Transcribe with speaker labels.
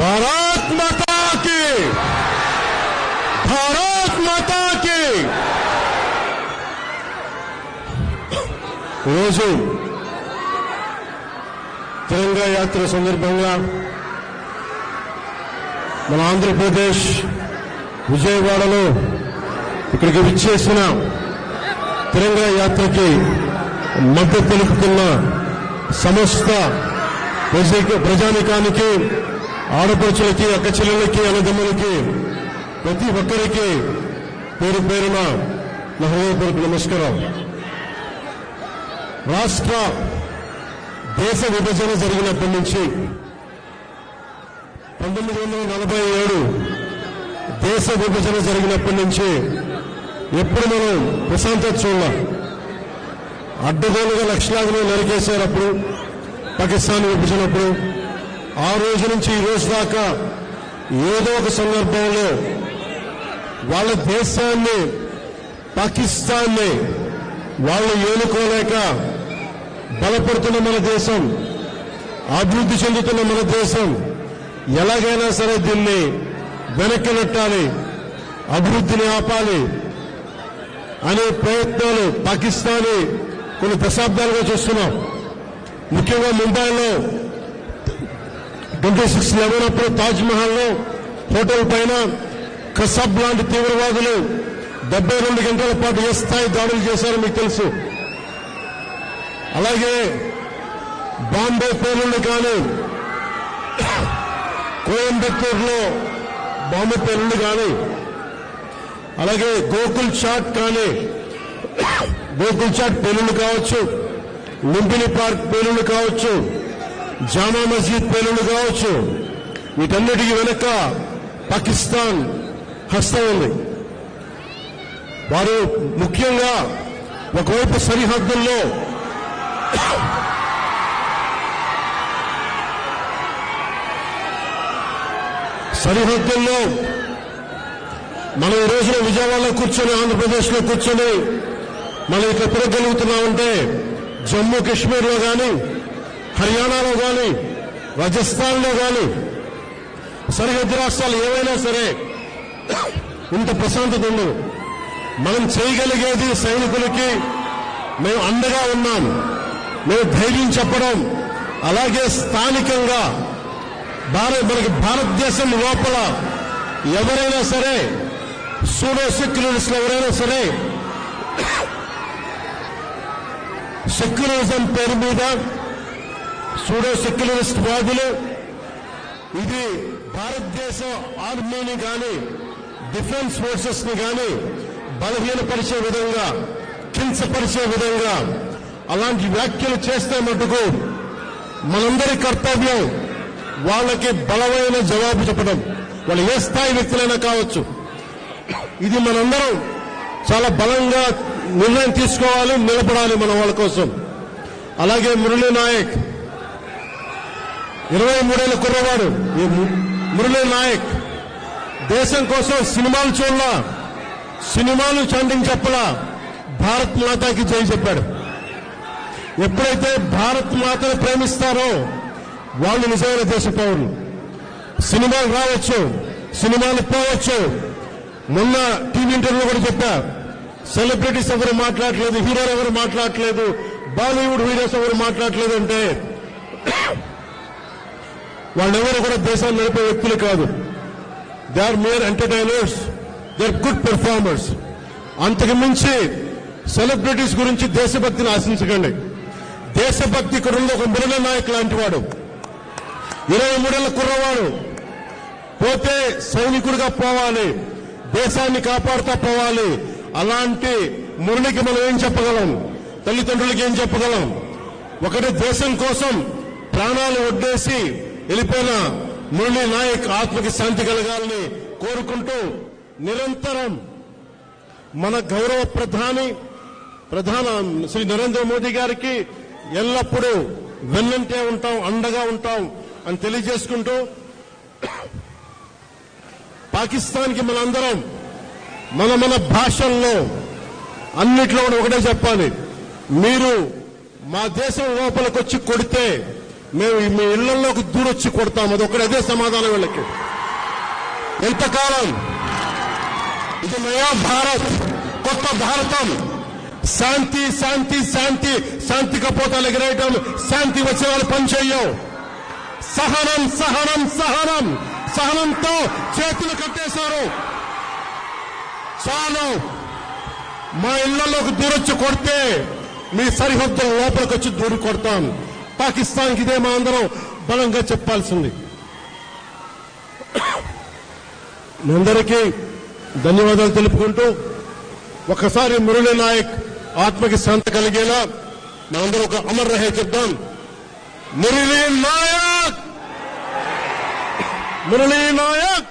Speaker 1: భారత్ మాతాకి భారత్ మాతాకి ఈరోజు తిరంగా యాత్ర సందర్భంగా మన ఆంధ్రప్రదేశ్ విజయవాడలో ఇక్కడికి విచ్చేసిన తిరంగా యాత్రకి మద్దతు తెలుపుతున్న సమస్త ప్రజానికానికి ఆడపడుచులకి అక్క చెల్లెలకి అన్నదమ్ములకి ప్రతి ఒక్కరికి పేరు పేరున నా హృదయపూర్వక నమస్కారం. రాష్ట్ర దేశ విభజన జరిగినప్పటి నుంచి పంతొమ్మిది వందల నలభై ఏడు దేశ విభజన జరిగినప్పటి నుంచి ఎప్పుడు మనం ప్రశాంతత చూడాల. అడ్డగోలుగా లక్షలాదిని నరికేశారు అప్పుడు పాకిస్తాన్ విభజనప్పుడు ఆ రోజు నుంచి ఈ రోజు దాకా ఏదో ఒక సందర్భంలో వాళ్ళ దేశాన్ని పాకిస్తాన్ని వాళ్ళు ఏలుకోలేక బలపడుతున్న మన దేశం అభివృద్ధి చెందుతున్న మన దేశం ఎలాగైనా సరే దీన్ని వెనక్కి నెట్టాలి అభివృద్ధిని ఆపాలి అనే ప్రయత్నాలు పాకిస్తానీ కొన్ని దశాబ్దాలుగా చూస్తున్నాం. ముఖ్యంగా ముంబైలో ట్వంటీ సిక్స్ లెవెన్ అప్పుడు తాజ్ మహల్లో హోటల్ పైన కసబ్ లాంటి తీవ్రవాదులు డెబ్బై రెండు గంటల పాటు ఏ స్థాయి దాడులు చేశారో మీకు తెలుసు. అలాగే బాంబే పేలుళ్ళు కానీ కోయంబత్తూరులో బాంబే పేలుళ్ళు కానీ అలాగే గోకుల్ చాట్ కానీ గోకుల్ చాట్ పేలుళ్ళు కావచ్చు లుంబిని పార్క్ పేలుళ్ళు కావచ్చు జామా మస్జిద్ పేలుళ్ళు కావచ్చు. వీటన్నిటికీ వెనుక పాకిస్తాన్ హస్తం ఉంది. వారు ముఖ్యంగా ఒకవైపు సరిహద్దుల్లో సరిహద్దుల్లో మనం ఈ రోజున విజయవాడలో కూర్చొని ఆంధ్రప్రదేశ్లో కూర్చొని మనం ఇక్కడ తిరగలుగుతున్నామంటే జమ్మూ కాశ్మీర్లో కానీ హర్యానాలో కానీ రాజస్థాన్లో కానీ సరిహద్దు రాష్ట్రాలు ఏవైనా సరే ఇంత ప్రశాంతత ఉండదు. మనం చేయగలిగేది సైనికులకి మేము అండగా ఉన్నాం మేము ధైర్యం చెప్పడం అలాగే స్థానికంగా భారత్ మనకి భారతదేశం లోపల ఎవరైనా సరే సూడో సెక్యులరిస్టులు ఎవరైనా సరే సెక్యులరిజం పేరు మీద సూడో సెక్యులరిస్ట్ వాదులు ఇది భారతదేశ ఆర్మీని కానీ డిఫెన్స్ ఫోర్సెస్ని కానీ బలహీనపరిచే విధంగా కించపరిచే విధంగా అలాంటి వ్యాఖ్యలు చేస్తే మటుకు మనందరి కర్తవ్యం వాళ్ళకి బలమైన జవాబు చెప్పడం. వాళ్ళు ఏ స్థాయి వ్యక్తులైనా కావచ్చు. ఇది మనందరం చాలా బలంగా నిర్ణయం తీసుకోవాలి నిలబడాలి మన వాళ్ళ కోసం. అలాగే మురళీ నాయక్ ఇరవై మూడేళ్ళ కుర్రవాడు. ఈ ము- మురళీ నాయక్. దేశం కోసం సినిమాలు చూడలా. సినిమాలు చండింగ్ చెప్పలా. భారత్ మాతాకి జై చెప్పాడు. ఎప్పుడైతే భారత్ మాతను ప్రేమిస్తారో వాళ్ళు నిజమైన దేశ పౌరులు. సినిమాలు రావచ్చు సినిమాలు పోవచ్చు. మొన్న టీవీ ఇంటర్వ్యూ కూడా చెప్పా సెలబ్రిటీస్ ఎవరు మాట్లాడలేదు హీరోలు ఎవరు మాట్లాడలేదు బాలీవుడ్ హీరోస్ ఎవరు మాట్లాడలేదు అంటే వాళ్ళెవరు కూడా దేశాన్ని నడిపే వ్యక్తులు కాదు. They are mere entertainers they are good performers అంతకు మించి సెలబ్రిటీస్ గురించి దేశభక్తిని ఆశించకండి. దేశభక్తి కుర్రలో ఒక మురళ నాయక్ లాంటి వాడు ఇరవై మూడేళ్ళ కుర్రవాడు. పోతే సైనికుడిగా పోవాలి. దేశాన్ని కాపాడుతూ పోవాలి. అలాంటి మురళికి మనం ఏం చెప్పగలం? తల్లిదండ్రులకి ఏం చెప్పగలం? ఒకటి దేశం కోసం ప్రాణాలు ఒడ్డేసి వెళ్ళిపోయిన మురళీ నాయక్ ఆత్మకి శాంతి కలగాలని కోరుకుంటూ నిరంతరం మన గౌరవ ప్రధాని ప్రధాన శ్రీ నరేంద్ర మోదీ గారికి ఎల్లప్పుడూ వెన్నంటే ఉంటాం అండగా ఉంటాం అని తెలియజేసుకుంటూ పాకిస్తాన్కి మనందరం మన మన భాషల్లో అన్నిట్లో కూడా ఒకటే చెప్పాలి. మీరు మా దేశం లోపలికొచ్చి కొడితే మేము మీ ఇళ్ళలోకి దూరొచ్చి కొడతాం. అది ఒకటి అదే సమాధానం వీళ్ళకి. ఎంతకాలం? ఇది నయా భారత్ కొత్త భారతం. శాంతి శాంతి శాంతి. శాంతి కపోతాలు ఎగిరేయటం. శాంతి వచ్చే వాళ్ళు పనిచేయం సహనం సహనం సహనం. సహనంతో చేతులు కట్టేశారు. చాలు. మా ఇళ్ళలోకి దూరొచ్చి కొడితే మీ సరిహద్దుల లోపలికి వచ్చి దూరి కొడతాం. పాకిస్తాన్కి ఇదే మా అందరం బలంగా చెప్పాల్సింది. మీ అందరికీ ధన్యవాదాలు తెలుపుకుంటూ ఒకసారి మురళీ నాయక్ ఆత్మకి శాంతి కలిగేలా మనందరం ఒక అమర్ రహే చెప్దాం. మురళీ నాయక్! మురళీ నాయక్!